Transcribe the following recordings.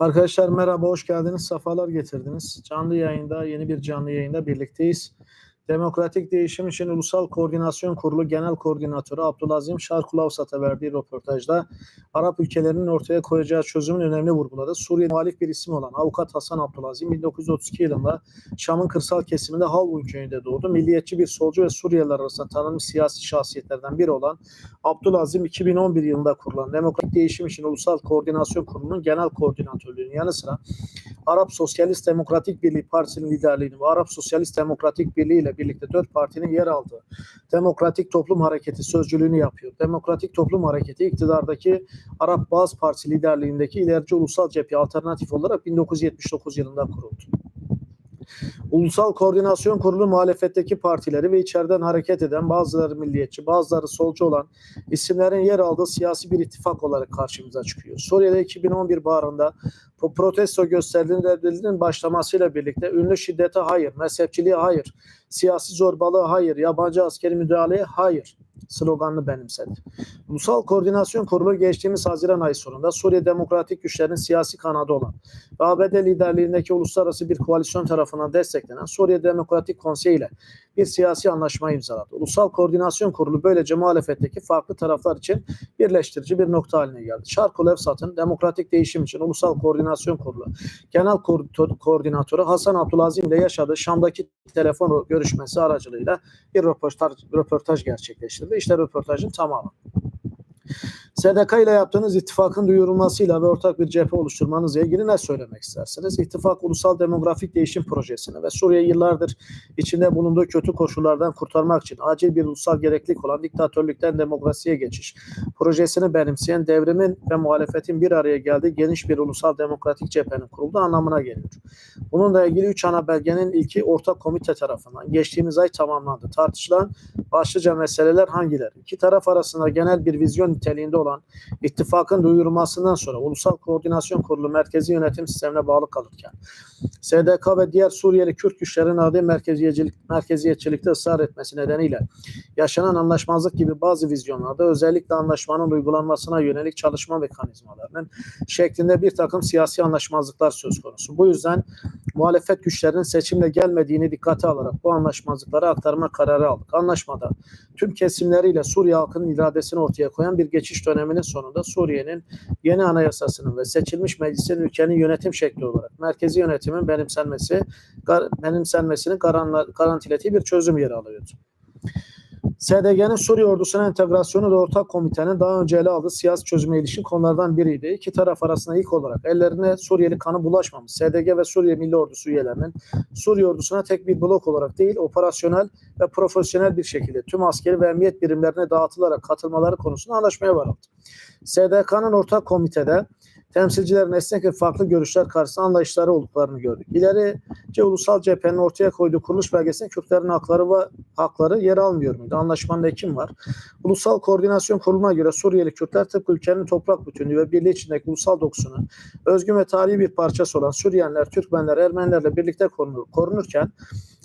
Arkadaşlar merhaba, hoş geldiniz, safalar getirdiniz. Canlı yayında, yeni bir canlı yayında birlikteyiz. Demokratik Değişim için Ulusal Koordinasyon Kurulu Genel Koordinatörü Abdülazim Şarkulavsat'a verdiği röportajda Arap ülkelerinin ortaya koyacağı çözümün önemli vurguladı. Suriye muhalif bir isim olan Avukat Hasan Abdülazim 1932 yılında Şam'ın kırsal kesiminde Havlun köyünde doğdu. Milliyetçi bir solcu ve Suriyeliler arasında tanınmış siyasi şahsiyetlerden biri olan Abdülazim 2011 yılında kurulan Demokratik Değişim için Ulusal Koordinasyon Kurulu'nun genel koordinatörlüğünün yanı sıra Arap Sosyalist Demokratik Birliği Partisi'nin liderliğini ve Arap Sosyalist Demokratik Birliği ile birlikte dört partinin yer aldığı Demokratik Toplum Hareketi sözcülüğünü yapıyor. Demokratik Toplum Hareketi iktidardaki Arap Bağız Partisi liderliğindeki ilerici ulusal cephe alternatif olarak 1979 yılında kuruldu. Ulusal Koordinasyon Kurulu muhalefetteki partileri ve içeriden hareket eden bazıları milliyetçi, bazıları solcu olan isimlerin yer aldığı siyasi bir ittifak olarak karşımıza çıkıyor. Suriye'de 2011 baharında bu protesto gösterilerinin başlamasıyla birlikte ünlü şiddete hayır, mezhepçiliğe hayır, siyasi zorbalığa hayır, yabancı askeri müdahaleye hayır sloganını benimsedi. Ulusal Koordinasyon Kurulu geçtiğimiz Haziran ayı sonunda Suriye Demokratik Güçlerinin siyasi kanadı olan ve ABD liderliğindeki uluslararası bir koalisyon tarafından desteklenen Suriye Demokratik Konseyi ile bir siyasi anlaşma imzaladı. Ulusal Koordinasyon Kurulu böylece muhalefetteki farklı taraflar için birleştirici bir nokta haline geldi. Şarkul Efsat'ın Demokratik Değişim için Ulusal Koordinasyon Kurulu Genel Ko- Koordinatörü Hasan Abdülazim ile yaşadığı Şam'daki telefon görüşmesi aracılığıyla bir röportaj, röportaj gerçekleştirdi. İşte röportajın tamamı. SDK ile yaptığınız ittifakın duyurulmasıyla ve ortak bir cephe oluşturmanızla ilgili ne söylemek istersiniz? İttifak Ulusal Demografik Değişim Projesi'ni ve Suriye yıllardır içinde bulunduğu kötü koşullardan kurtarmak için acil bir ulusal gereklilik olan diktatörlükten demokrasiye geçiş projesini benimseyen devrimin ve muhalefetin bir araya geldiği geniş bir ulusal demokratik cephenin kurulduğu anlamına geliyor. Bununla ilgili üç ana belgenin ilki ortak komite tarafından geçtiğimiz ay tamamlandı. Tartışılan başlıca meseleler hangileri? İki taraf arasında genel bir vizyon niteliğinde olan ittifakın duyurulmasından sonra Ulusal Koordinasyon Kurulu merkezi yönetim sistemine bağlı kalırken SDK ve diğer Suriyeli Kürt güçlerin adı merkeziyetçilik, merkeziyetçilikte ısrar etmesi nedeniyle yaşanan anlaşmazlık gibi bazı vizyonlarda özellikle anlaşmanın uygulanmasına yönelik çalışma mekanizmalarının şeklinde bir takım siyasi anlaşmazlıklar söz konusu. Bu yüzden muhalefet güçlerinin seçimle gelmediğini dikkate alarak bu anlaşmazlıkları aktarma kararı aldık. Anlaşmada tüm kesimleriyle Suriye halkının iradesini ortaya koyan bir geçiş döneminin sonunda Suriye'nin yeni anayasasının ve seçilmiş meclisin ülkenin yönetim şekli olarak merkezi yönetimin benimsenmesi, gar, benimsenmesini garantilediği bir çözüm yer alıyordu. SDG'nin Suriye ordusuna entegrasyonu da ortak komitenin daha önce ele aldığı siyasi çözüme ilişkin konulardan biriydi. İki taraf arasında ilk olarak ellerine Suriyeli kanı bulaşmamış SDG ve Suriye Milli Ordusu üyelerinin Suriye ordusuna tek bir blok olarak değil operasyonel ve profesyonel bir şekilde tüm askeri ve emniyet birimlerine dağıtılarak katılmaları konusunda anlaşmaya varıldı. SDK'nın ortak komitede temsilcilerin esnek ve farklı görüşler karşısında anlayışları olduklarını gördük. İlerice ulusal cephenin ortaya koyduğu kuruluş belgesinde Kürtlerin hakları ve hakları yer almıyor muydu? Anlaşmada kim var? Ulusal Koordinasyon Kurulu'na göre Suriyeli Kürtler tıpkı ülkenin toprak bütünlüğü ve birliği içindeki ulusal dokusunun özgün ve tarihi bir parçası olan Süryaniler, Türkmenler, Ermenilerle birlikte korunur, korunurken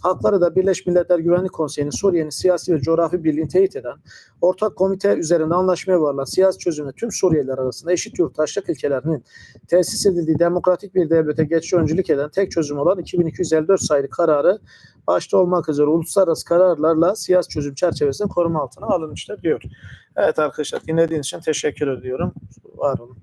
hakları da Birleşmiş Milletler Güvenlik Konseyi'nin Suriye'nin siyasi ve coğrafi birliğini teyit eden ortak komite üzerinde anlaşmaya varılan siyasi çözümle tüm Suriyeliler arasında eşit yurttaşlık ilkelerinin tesis edildiği demokratik bir devlete geçiş öncülük eden tek çözüm olan 2254 sayılı kararı başta olmak üzere uluslararası kararlarla siyasi çözüm çerçevesinde koruma altına alınmıştır diyor. Evet arkadaşlar dinlediğiniz için teşekkür ediyorum. Var olun.